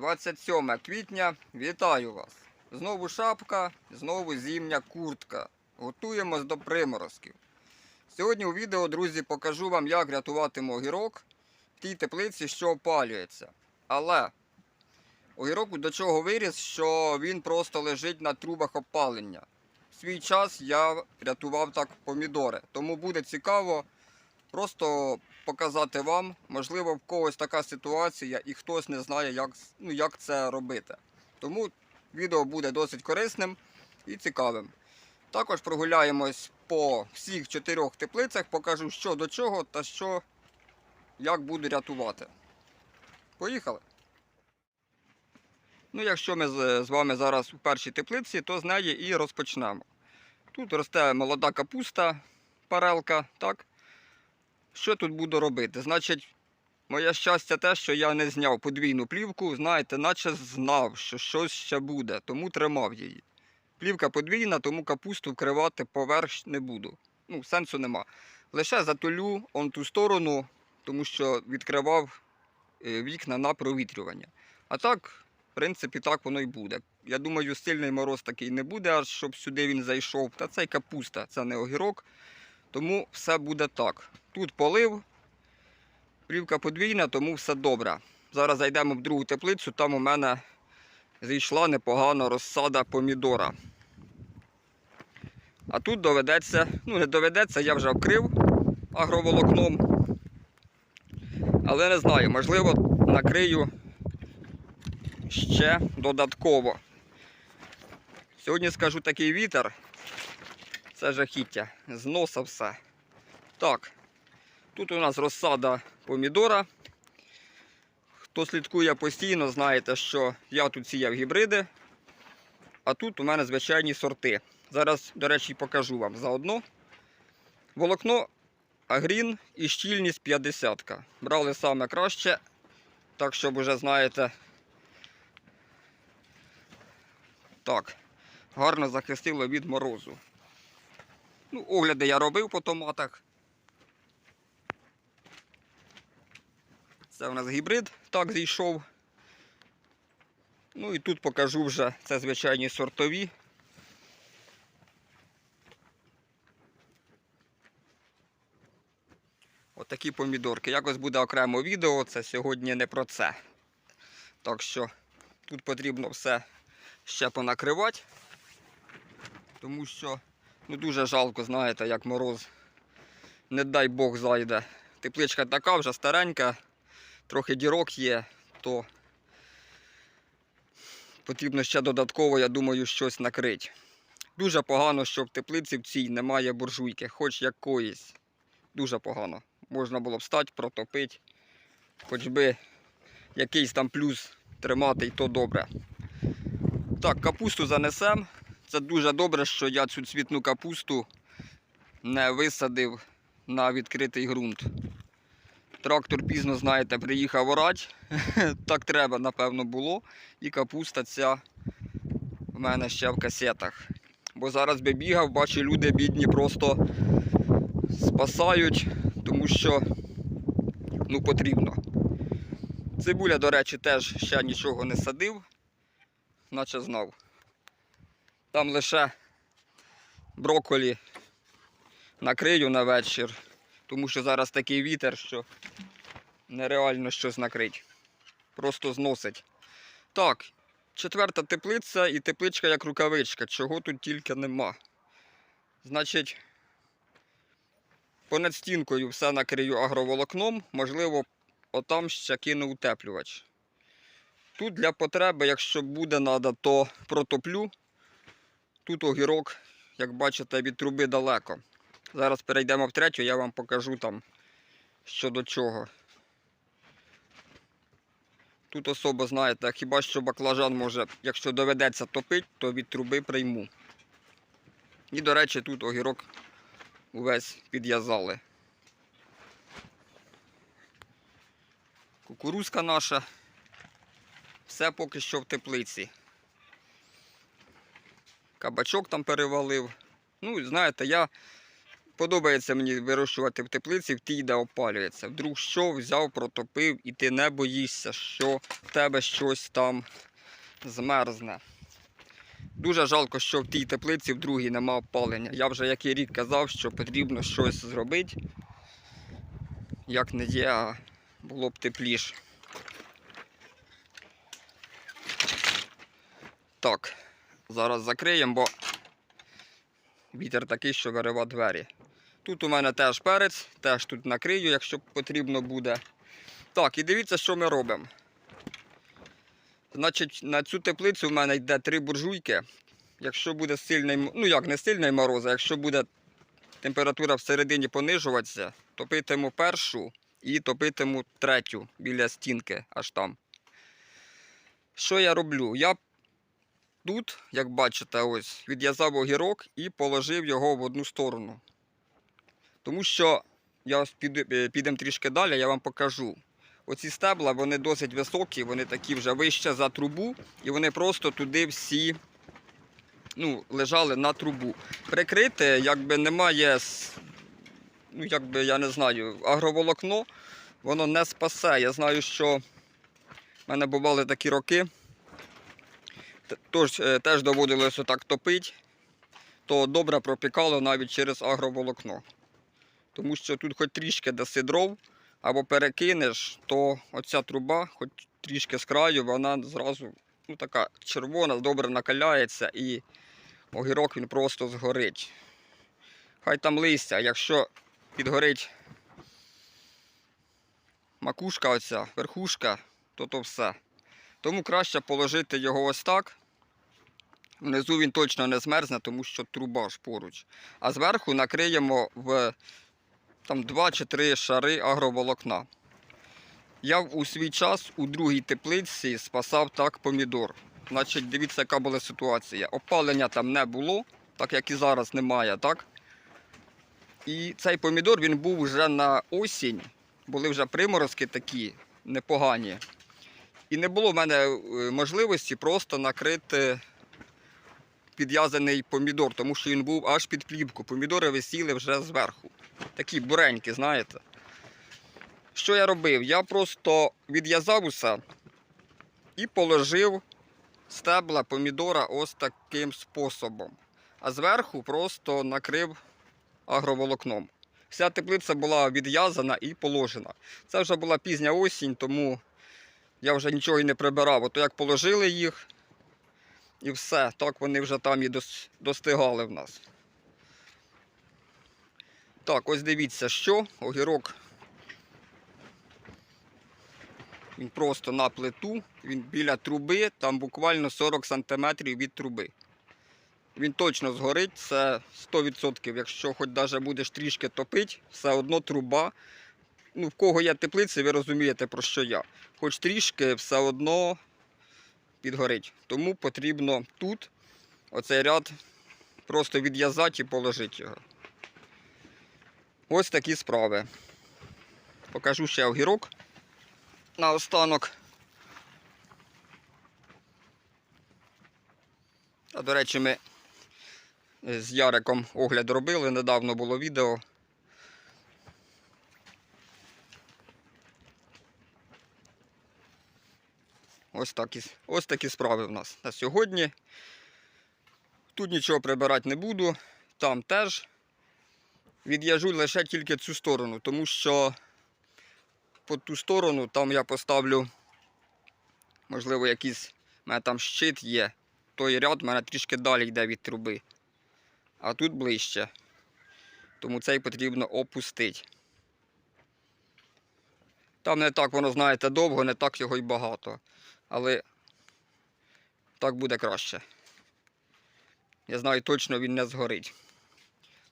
27 квітня. Вітаю вас! Знову шапка, знову зімня куртка. Готуємось до приморозків. Сьогодні у відео, друзі, покажу вам, як рятувати огірок в тій теплиці, що опалюється. Але огірок до чого виріс, що він просто лежить на трубах опалення. В свій час я рятував так помідори. Тому буде цікаво просто показати вам, можливо, в когось така ситуація і хтось не знає, як, ну, як це робити. Тому відео буде досить корисним і цікавим. Також прогуляємось по всіх чотирьох теплицях, покажу, що до чого та що, як буду рятувати. Поїхали! Ну, якщо ми з, вами зараз у першій теплиці, то з неї і розпочнемо. Тут росте молода капуста, парелка, так? Що тут буду робити? Значить, моє щастя те, що я не зняв подвійну плівку, знаєте, наче знав, що щось ще буде, тому тримав її. Плівка подвійна, тому капусту вкривати поверх не буду. Ну, сенсу нема. Лише затулю он ту сторону, тому що відкривав е, вікна на провітрювання. А так, в принципі, так воно й буде. Я думаю, сильний мороз такий не буде, аж щоб сюди він зайшов. Та це й капуста, це не огірок. Тому все буде так. Тут полив, плівка подвійна, тому все добре. Зараз зайдемо в другу теплицю, там у мене зійшла непогана розсада помідора. А тут доведеться, ну не доведеться, я вже вкрив агроволокном. Але не знаю, можливо, накрию ще додатково. Сьогодні скажу такий вітер. Це жахіття. З носа все. Так. Тут у нас розсада помідора. Хто слідкує постійно, знаєте, що я тут сіяв гібриди. А тут у мене звичайні сорти. Зараз, до речі, покажу вам заодно. Волокно Агрін і щільність 50. Брали саме краще. Так, щоб уже знаєте. Так, гарно захистило від морозу. Ну, огляди я робив по томатах. Це у нас гібрид так зійшов. Ну і тут покажу вже, це звичайні сортові. Отакі помідорки. Якось буде окремо відео, це сьогодні не про це. Так що тут потрібно все ще понакривати, тому що ну, дуже жалко, знаєте, як мороз. Не дай Бог зайде. Тепличка така вже старенька, трохи дірок є, то потрібно ще додатково, я думаю, щось накрити. Дуже погано, що в теплиці в цій немає буржуйки, хоч якоїсь. Дуже погано. Можна було б стати, протопити, хоч би якийсь там плюс тримати, і то добре. Так, капусту занесемо. Це дуже добре, що я цю цвітну капусту не висадив на відкритий ґрунт. Трактор пізно, знаєте, приїхав орати. так треба, напевно, було. І капуста ця в мене ще в касетах. Бо зараз би бігав, бачу, люди бідні просто спасають, тому що ну, потрібно. Цибуля, до речі, теж ще нічого не садив, наче знав. Там лише брокколі накрию на вечір, тому що зараз такий вітер, що нереально щось накрити. Просто зносить. Так, четверта теплиця і тепличка як рукавичка, чого тут тільки нема. Значить, понад стінкою все накрию агроволокном, можливо, отам ще кину утеплювач. Тут для потреби, якщо буде треба, то протоплю. Тут огірок, як бачите, від труби далеко. Зараз перейдемо в третю, я вам покажу там що до чого. Тут особо, знаєте, хіба що баклажан може, якщо доведеться топити, то від труби прийму. І, до речі, тут огірок увесь підв'язали. Кукурузка наша. Все поки що в теплиці. Кабачок там перевалив. Ну, знаєте, я Подобається мені вирощувати в теплиці в тій, де опалюється. Вдруг що взяв, протопив, і ти не боїшся, що в тебе щось там змерзне. Дуже жалко, що в тій теплиці в другій нема опалення. Я вже який рік казав, що потрібно щось зробити. Як не є, а було б тепліше. Так, зараз закриємо, бо вітер такий, що вирива двері. Тут у мене теж перець, теж тут накрию, якщо потрібно буде. Так, і дивіться, що ми робимо. Значить, на цю теплицю в мене йде три буржуйки. Якщо буде сильний, ну як не сильний мороз, а якщо буде температура всередині понижуватися, топитиму першу і топитиму третю біля стінки, аж там. Що я роблю? Я тут, як бачите, ось відв'язав огірок і положив його в одну сторону. Тому що я е, підемо трішки далі, я вам покажу. Оці стебла вони досить високі, вони такі вже вище за трубу, і вони просто туди всі ну, лежали на трубу. Прикрити, якби немає, ну, якби, я не знаю, агроволокно, воно не спасе. Я знаю, що в мене бували такі роки. Тож е, теж доводилось отак топити, то добре пропікало навіть через агроволокно. Тому що тут хоч трішки даси дров, або перекинеш, то оця труба, хоч трішки з краю, вона зразу ну, така червона, добре накаляється і огірок він просто згорить. Хай там листя, якщо підгорить макушка оця, верхушка, то то все. Тому краще положити його ось так. Внизу він точно не змерзне, тому що труба ж поруч. А зверху накриємо в там 2 чи 3 шари агроволокна. Я у свій час у другій теплиці спасав так помідор. Значить, дивіться, яка була ситуація. Опалення там не було, так як і зараз немає, так? І цей помідор він був вже на осінь, були вже приморозки такі непогані. І не було в мене е, можливості просто накрити підв'язаний помідор, тому що він був аж під плівку. Помідори висіли вже зверху. Такі буренькі, знаєте. Що я робив? Я просто відв'язав усе і положив стебла помідора ось таким способом. А зверху просто накрив агроволокном. Вся теплиця була відв'язана і положена. Це вже була пізня осінь, тому я вже нічого і не прибирав. Ото як положили їх, і все. Так вони вже там і достигали в нас. Так, ось дивіться, що огірок. Він просто на плиту, він біля труби, там буквально 40 см від труби. Він точно згорить, це 100%. Якщо хоч навіть будеш трішки топити, все одно труба. Ну, в кого є теплиці, ви розумієте, про що я. Хоч трішки, все одно підгорить. Тому потрібно тут оцей ряд просто відв'язати і положити його. Ось такі справи. Покажу ще огірок наостанок. А до речі, ми з Яриком огляд робили, недавно було відео. Ось такі, ось такі справи в нас на сьогодні. Тут нічого прибирати не буду, там теж від'яжу лише тільки цю сторону, тому що по ту сторону там я поставлю, можливо, якийсь у мене там щит є. Той ряд у мене трішки далі йде від труби. А тут ближче. Тому цей потрібно опустити. Там не так воно, знаєте, довго, не так його й багато. Але так буде краще. Я знаю, точно він не згорить.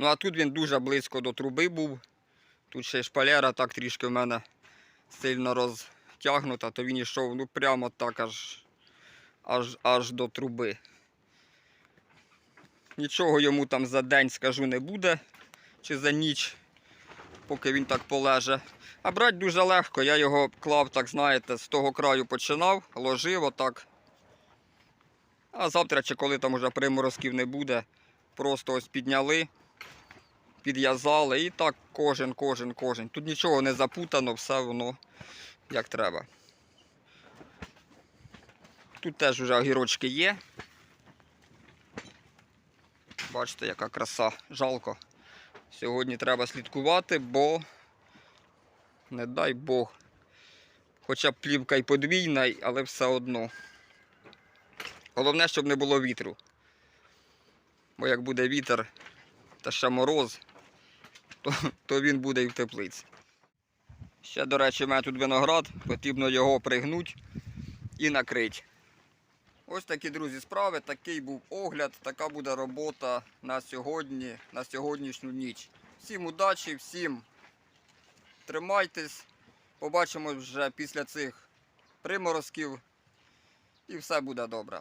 Ну а тут він дуже близько до труби був. Тут ще шпалера так трішки в мене сильно розтягнута, то він йшов ну, прямо так аж, аж, аж до труби. Нічого йому там за день, скажу, не буде, чи за ніч, поки він так полеже. А брати дуже легко, я його клав, так знаєте, з того краю починав, ложив отак. А завтра, чи коли там уже приморозків не буде, просто ось підняли підв'язали і так кожен, кожен, кожен. Тут нічого не запутано, все воно як треба. Тут теж вже огірочки є. Бачите, яка краса, жалко. Сьогодні треба слідкувати, бо не дай Бог. Хоча б плівка й подвійна, але все одно. Головне, щоб не було вітру. Бо як буде вітер та ще мороз, то, то він буде і в теплиці. Ще, до речі, мене тут виноград, потрібно його пригнути і накрити. Ось такі, друзі, справи. Такий був огляд, така буде робота на сьогодні, на сьогоднішню ніч. Всім удачі, всім тримайтесь. Побачимось вже після цих приморозків і все буде добре.